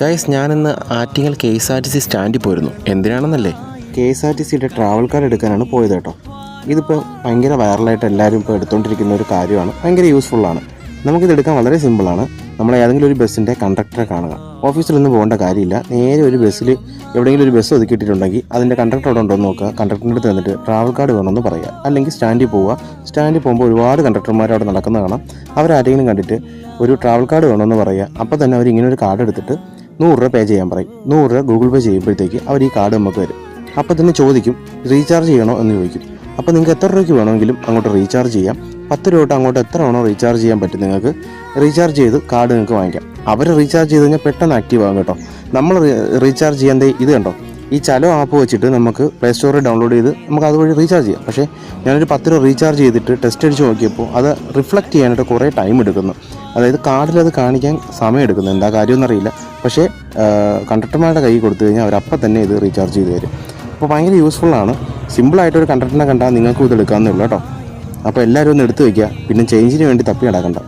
Guys ഇന്ന് Attingal K S R T C സ്റ്റാൻഡിൽ പോയിരുന്നു. എന്തിനാണെന്നല്ലേ? കെ എസ് ആർ ടി സിയുടെ ട്രാവൽ കാർഡ് എടുക്കാനാണ് പോയത് കേട്ടോ. ഇതിപ്പോൾ ഭയങ്കര വൈറലായിട്ട് എല്ലാവരും ഇപ്പോൾ എടുത്തുകൊണ്ടിരിക്കുന്ന ഒരു കാര്യമാണ്. ഭയങ്കര യൂസ്ഫുള്ളാണ് നമുക്കിത് എടുക്കാൻ വളരെ സിമ്പിളാണ് നമ്മൾ ഏതെങ്കിലും ഒരു ബസ്സിന്റെ കണ്ടക്ടറെ കാണുക. ഓഫീസിലൊന്നും പോകേണ്ട കാര്യമില്ല. നേരെ ഒരു ബസ്സിൽ എവിടെയെങ്കിലും ഒരു ബസ് ഒതുക്കിയിട്ടുണ്ടെങ്കിൽ അതിന്റെ കണ്ടക്ടർ അവിടെ ഉണ്ടോ എന്ന് നോക്കുക കണ്ടക്ടറിന്റെ അടുത്ത് തന്നിട്ട് ട്രാവൽ കാർഡ് വേണമെന്ന് പറയുക. അല്ലെങ്കിൽ സ്റ്റാൻഡിൽ പോവുക. സ്റ്റാൻഡിൽ പോകുമ്പോൾ ഒരുപാട് കണ്ടക്ടർമാർ അവിടെ നടക്കുന്ന കാണാം. അവരാരെങ്കിലും കണ്ടിട്ട് ഒരു ട്രാവൽ കാർഡ് വേണമെന്ന് പറയുക. അപ്പോൾ തന്നെ അവർ ഇങ്ങനെ ഒരു കാർഡ് എടുത്തിട്ട് നൂറ് രൂപ പേ ചെയ്യാൻ പറയും. നൂറ് രൂപ ഗൂഗിൾ പേ ചെയ്യുമ്പോഴത്തേക്ക് അവർ ഈ കാർഡ് നമുക്ക് വരും അപ്പോൾ തന്നെ ചോദിക്കും റീചാർജ് ചെയ്യണോ? എന്ന് ചോദിക്കും. അപ്പോൾ നിങ്ങൾക്ക് എത്ര രൂപയ്ക്ക് വേണമെങ്കിലും അങ്ങോട്ട് റീചാർജ് ചെയ്യാം. പത്ത് രൂപ അങ്ങോട്ട് എത്ര വേണോ റീചാർജ് ചെയ്യാൻ പറ്റും നിങ്ങൾക്ക്. റീചാർജ് ചെയ്ത് കാർഡ് നിങ്ങൾക്ക് വാങ്ങിക്കാം. അവർ റീചാർജ് ചെയ്ത് കഴിഞ്ഞാൽ പെട്ടെന്ന് ആക്റ്റീവ് ആകും കേട്ടോ. നമ്മൾ റീചാർജ് ചെയ്യാൻ ഇത് കണ്ടോ? ഈ ചലോ ആപ്പ് വെച്ചിട്ട് നമുക്ക് പ്ലേ സ്റ്റോറിൽ ഡൗൺലോഡ് ചെയ്ത് നമുക്ക് അതുവഴി റീചാർജ് ചെയ്യാം. പക്ഷേ ഞാനൊരു പത്ത് രൂപ റീചാർജ് ചെയ്തിട്ട് ടെസ്റ്റ് അടിച്ച് നോക്കിയപ്പോൾ അത് റിഫ്ലക്റ്റ് ചെയ്യാനായിട്ട് കുറേ ടൈം എടുക്കുന്നു. അതായത് കാർഡിൽ അത് കാണിക്കാൻ സമയം എടുക്കുന്നു. എന്താ കാര്യമെന്നറിയില്ല പക്ഷേ കണ്ടക്ടർമാരുടെ കൈ കൊടുത്തു കഴിഞ്ഞാൽ അവരപ്പം തന്നെ ഇത് റീചാർജ് ചെയ്ത് തരും. അപ്പോൾ ഭയങ്കര യൂസ്ഫുള്ളാണ് സിമ്പിളായിട്ട് ഒരു കണ്ടക്ടറിനെ കണ്ടാൽ നിങ്ങൾക്കും ഇത് എടുക്കാവുന്നേ ഉള്ളൂ കേട്ടോ. അപ്പോൾ എല്ലാവരും ഒന്ന് എടുത്തു വയ്ക്കുക പിന്നെ ചേഞ്ചിന് വേണ്ടി തപ്പി നടക്കണ്ട.